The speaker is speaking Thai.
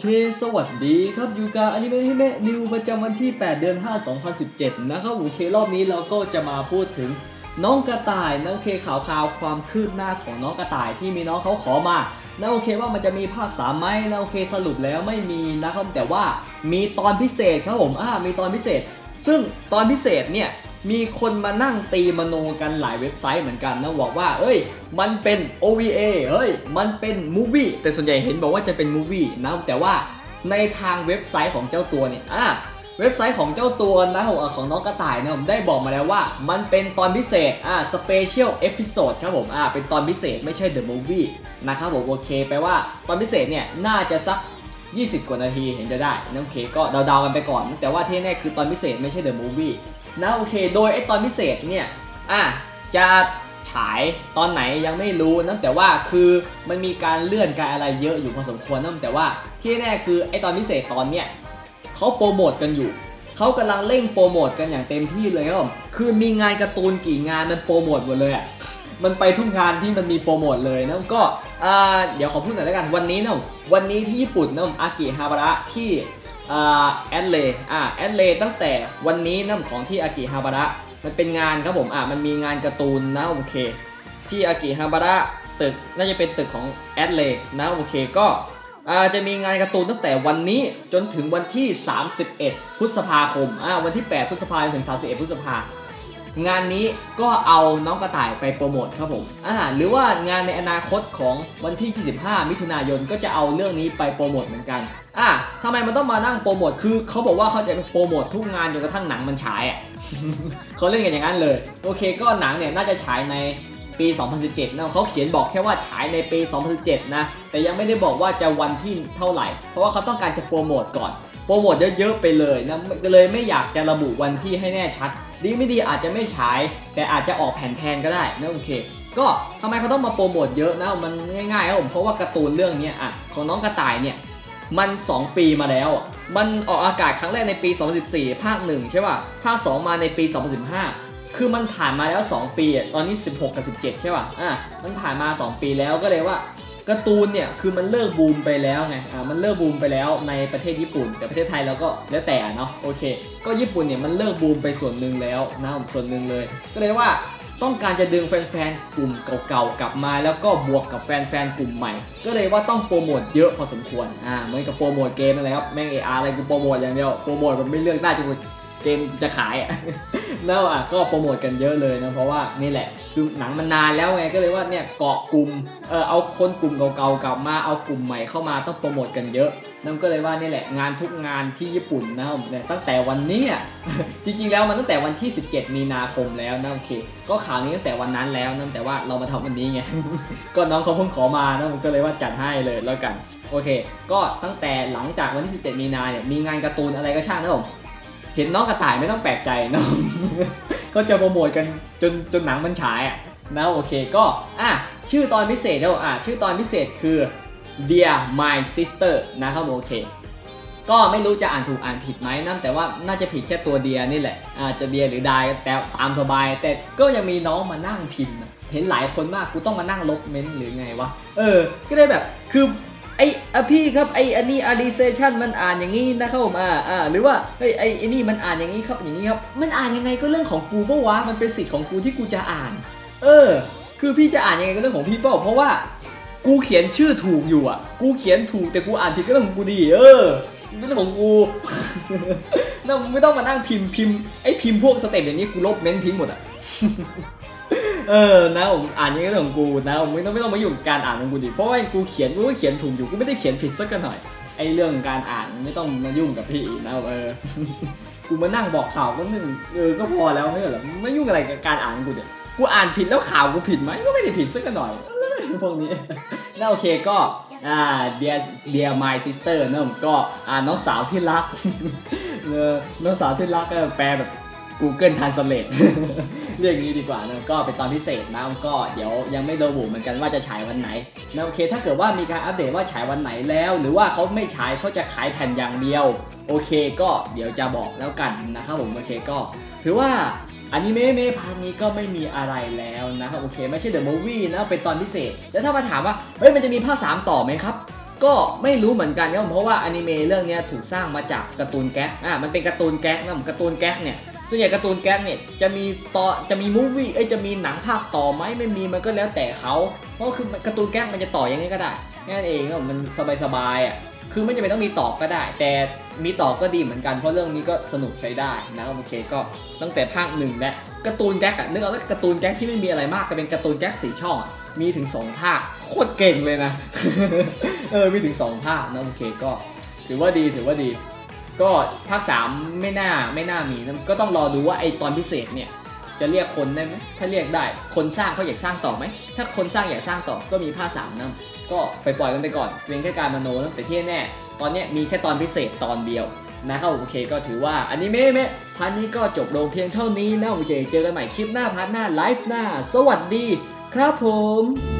เค สวัสดีครับยูกาอนิเมะฮิเมะนิวประจำวันที่ 8 เดือน 5 2017 นะครับโอเครอบนี้เราก็จะมาพูดถึงน้องกระต่ายนะโอเคข่าวคราวความคืบหน้าของน้องกระต่ายที่มีน้องเขาขอมานะโอเคว่ามันจะมีภาคสามไหมนะโอเคสรุปแล้วไม่มีนะครับแต่ว่ามีตอนพิเศษครับผมอ่ามีตอนพิเศษ ซึ่งตอนพิเศษเนี่ย มีคนมานั่งตีมโนกันหลายเว็บไซต์เหมือนกันนะบอกว่า เอ้ย มันเป็น OVA เฮ้ย มันเป็นมูวี่แต่ส่วนใหญ่เห็นบอกว่าจะเป็นมูวี่นะ แต่ว่าในทางเว็บไซต์ของเจ้าตัวเนี่ย อะเว็บไซต์ของเจ้าตัวนะของของน้องกระต่ายเนี่ยผมได้บอกมาแล้วว่า มันเป็นตอนพิเศษ อะสเปเชียลเอพิโซดครับผม อะเป็นตอนพิเศษไม่ใช่เดอะมูวี่นะครับผม โอเค แปลว่าตอนพิเศษเนี่ย น่าจะสัก 20 กว่านาทีเห็นจะได้นะโอเคก็เดาๆกันไปก่อน แต่ว่าที่แน่คือตอนพิเศษไม่ใช่เดอะมูฟวี่นะโอเค โดยไอตอนพิเศษเนี่ยอะจะฉายตอนไหนยังไม่รู้นะแต่ว่าคือมันมีการเลื่อนการอะไรเยอะอยู่พอสมควรนะแต่ว่าที่แน่คือไอตอนพิเศษตอนเนี้ยเขาโปรโมทกันอยู่เขากำลังเร่งโปรโมทกันอย่างเต็มที่เลยครับผมคือมีงานการ์ตูนกี่งานมันโปรโมทหมดเลยอะ มันไปทุกงานที่มันมีโปรโมทเลยนะก็เดี๋ยวขอพูดหน่อยแล้วกันวันนี้นะวันนี้ที่ญี่ปุ่นนะอากิฮาบาระที่แอดเลอ่าแอดเลตั้งแต่วันนี้นะของที่อากิฮาบาระมันเป็นงานครับผมอ่ามันมีงานการ์ตูนนะโอเค ที่อากิฮาบาระตึกน่าจะเป็นตึกของแอดเลนะโอเคก็จะมีงานการ์ตูนตั้งแต่วันนี้จนถึงวันที่ 31 พฤษภาคมอ่าวันที่ 8 พฤษภาคมถึง 31 พฤษภาคม งานนี้ก็เอาน้องกระต่ายไปโปรโมทครับผมอ่าหรือว่างานในอนาคตของวันที่ 25 มิถุนายนก็จะเอาเรื่องนี้ไปโปรโมทเหมือนกันอ่าทำไมมันต้องมานั่งโปรโมทคือเขาบอกว่าเขาจะไปโปรโมททุกงานจนกระทั่งหนังมันฉายอะเขาเล่นกันอย่างนั้นเลย โอเค ก็หนังเนี่ยน่าจะฉายในปี 2017นะเขาเขียนบอกแค่ว่าฉายในปี 2017 นะ แต่ยังไม่ได้บอกว่าจะวันที่เท่าไหร่ เพราะว่าเขาต้องการจะโปรโมทก่อน โปรโมทเยอะๆไปเลยนะก็เลยไม่อยากจะระบุวันที่ให้แน่ชัด ดีไม่ดีอาจจะไม่ฉาย แต่อาจจะออกแผ่นแทนก็ได้นะโอเค ก็ทำไมเขาต้องมาโปรโมทเยอะนะมันง่ายๆครับผมเพราะว่าการ์ตูนเรื่องนี้อะของน้องกระต่ายเนี่ยมัน 2 ปีมาแล้ว มันออกอากาศครั้งแรกในปี 2014 ภาค 1 ใช่ป่ะ ภาค 2 มาในปี 2015 คือมันผ่านมาแล้ว 2 ปี ตอนนี้ 16 กับ 17 ใช่ป่ะ อะ มันผ่านมา 2 ปีแล้วก็เลยว่า การ์ตูนเนี่ยคือมันเลิกบูมไปแล้วไงอ่ามันเลิกบูมไปแล้วในประเทศญี่ปุ่น แต่ประเทศไทยเราก็แล้วแต่เนาะโอเค ก็ญี่ปุ่นเนี่ยมันเลิกบูมไปส่วนหนึ่งแล้วนะส่วนหนึ่งเลย ก็เลยว่าต้องการจะดึงแฟนๆ กลุ่มเก่าๆ กลับมา แล้วก็บวกกับแฟนๆ กลุ่มใหม่ ก็เลยว่าต้องโปรโมทเยอะพอสมควร อ่า เหมือนกับโปรโมทเกมอะไรครับ แม่งเออาร์อะไรกูโปรโมทอย่างเดียว โปรโมทมันไม่เลือกได้จนกว่า เกมจะขายอะแล้วอะก็โปรโมทกันเยอะเลยนะเพราะว่านี่แหละคือหนังมันนานแล้วไงก็เลยว่าเนี่ยเกาะกลุ่มเออเอาคนกลุ่มเก่าๆกลับมาเอากลุ่มใหม่เข้ามาต้องโปรโมทกันเยอะนั่นก็เลยว่านี่แหละงานทุกงานที่ญี่ปุ่นนะครับเนี่ยตั้งแต่วันนี้อะจริงๆแล้วมันตั้งแต่วันที่ 17 มีนาคมแล้วนะโอเค ก็ข่าวนี้ตั้งแต่วันนั้นแล้วนะแต่ว่าเรามาทำวันนี้ไงก็น้องเขาเพิ่งขอมานะผมก็เลยว่าจัดให้เลยแล้วกันโอเค ก็ตั้งแต่หลังจากวันที่ 17 มีนาเนี่ยมีงานการ์ตูนอะไรก็ช่างนะผม เห็นน้องกระต่ายไม่ต้องแปลกใจนะเขาจะโปรโมทกันจนจนหนังมันฉายอะนะโอเคก็อะชื่อตอนพิเศษแล้วอะชื่อตอนพิเศษคือ Dear My Sister นะครับโอเค ก็ไม่รู้จะอ่านถูกอ่านผิดไหมนั่นแต่ว่าน่าจะผิดแค่ตัวเดียนี่แหละอาจจะเดียหรือดายแต่ตามสบาย แต่ก็ยังมีน้องมานั่งพิมพ์ เห็นหลายคนมากกูต้องมานั่งลบเมนหรือไงวะเออ ก็เลยแบบคือ ไอ้อะพี่ครับไอ้อันนี้อารีเซชันมันอ่านอย่างนี้นะครับผมอ่าอ่าหรือว่าเฮ้ยไอ้ไอ้นี่มันอ่านอย่างนี้ครับอย่างนี้ครับมันอ่านยังไงก็เรื่องของกูปะวะมันเป็นสิทธิ์ของกูที่กูจะอ่าน เออ คือพี่จะอ่านยังไงก็เรื่องของพี่เปล่าเพราะว่ากูเขียนชื่อถูกอยู่อะ กูเขียนถูกแต่กูอ่านผิดก็เรื่องของกูดีเออไม่เรื่องของกูเราไม่ต้องมานั่งพิมพ์พิมพ์ไอ้พิมพ์พวกสเต็ปอย่างนี้กูลบเม้นทิ้งหมดอะ เออนะผมอ่านยังไงเรื่องของกูนะผมไม่ต้องไม่ต้องมายุ่การอ่านของกูดิเพราะว่ากูเขียนกูก็เขียนถูกอยู่กูไม่ได้เขียนผิดสักหน่อยไอเรื่องการอ่านไม่ต้องมายุ่งกับพี่นะเออกูมานั่งบอกข่าวก็นึงเออก็พอแล้วไม่เหรอไม่ยุ่งอะไรกับการอ่านของกูเดี๋ยกูอ่านผิดแล้วข่าวกูผิดไหมก็ไม่ได้ผิดสักหน่อยพวกนี้น่าโอเคก็อ่า dear dear my sister เนอะก็อ่าน้องสาวที่รักเออน้องสาวที่รักก็แปลแบบ Google Translate เรื่องนี้ดีกว่านะก็เป็นตอนพิเศษนะก็เดี๋ยวยังไม่ระบุเหมือนกันว่าจะฉายวันไหนนะโอเค ถ้าเกิดว่ามีการอัปเดตว่าฉายวันไหนแล้ว หรือว่าเขาไม่ฉายเขาจะขายแผ่นอย่างเดียว โอเค ก็เดี๋ยวจะบอกแล้วกันนะครับผมโอเคก็ ถือว่าอนิเมะเมพาร์ทนี้ก็ไม่มีอะไรแล้วนะครับโอเค ไม่ใช่เดอะมูฟวี่นะเป็นตอนพิเศษ แล้วถ้ามาถามว่าเฮ้ยมันจะมีภาค3ต่อไหมครับก็ไม่รู้เหมือนกันครับผมเพราะว่าอนิเมะเรื่องนี้ถูกสร้างมาจากการ์ตูนแก๊กอะมันเป็นการ์ตูนแก๊กนะผมการ์ตูนแก๊กเนี่ย ส่วนใหญ่การ์ตูนแก๊กเนี่ยจะมีต่อจะมีมูฟวี่เอ้ยจะมีหนังภาคต่อไหมไม่มีมันก็แล้วแต่เขาเพราะคือการ์ตูนแก๊กมันจะต่อยังไงก็ได้แค่นั้นเองครับผมมันสบายๆอะคือไม่จำเป็นต้องมีต่อก็ได้ แต่มีต่อก็ดีเหมือนกันเพราะเรื่องนี้ก็สนุกใช้ได้นะโอเคก็ตั้งแต่ภาคหนึ่งและการ์ตูนแจ็คอะนึกเอาว่าการ์ตูนแจ็คที่ไม่มีอะไรมากแต่เป็นการ์ตูนแจ็คสีช่องมีถึงสองภาคโคตรเก่งเลยนะเออมีถึงสองภาคนะโอเคก็ถือว่าดีถือว่าดี ก็ภาคสามไม่น่าไม่น่ามีนะก็ต้องรอดูว่าไอตอนพิเศษเนี่ยจะเรียกคนได้ไหมถ้าเรียกได้ คนสร้างเขาอยากสร้างต่อไหม ถ้าคนสร้างอยากสร้างต่อก็มีภาคสามนะก็ไปปล่อยกันไปก่อนเป็นแค่การมโนนะแต่ที่แน่ ตอนนี้มีแค่ตอนพิเศษตอนเดียวนะครับโอเคก็ถือว่าอันนี้ไม่ไม่พาร์ทนี้ก็จบลงเพียงเท่านี้นะโอเคเจอกันใหม่คลิปหน้าพาร์ทหน้าไลฟ์หน้า สวัสดี ครับผม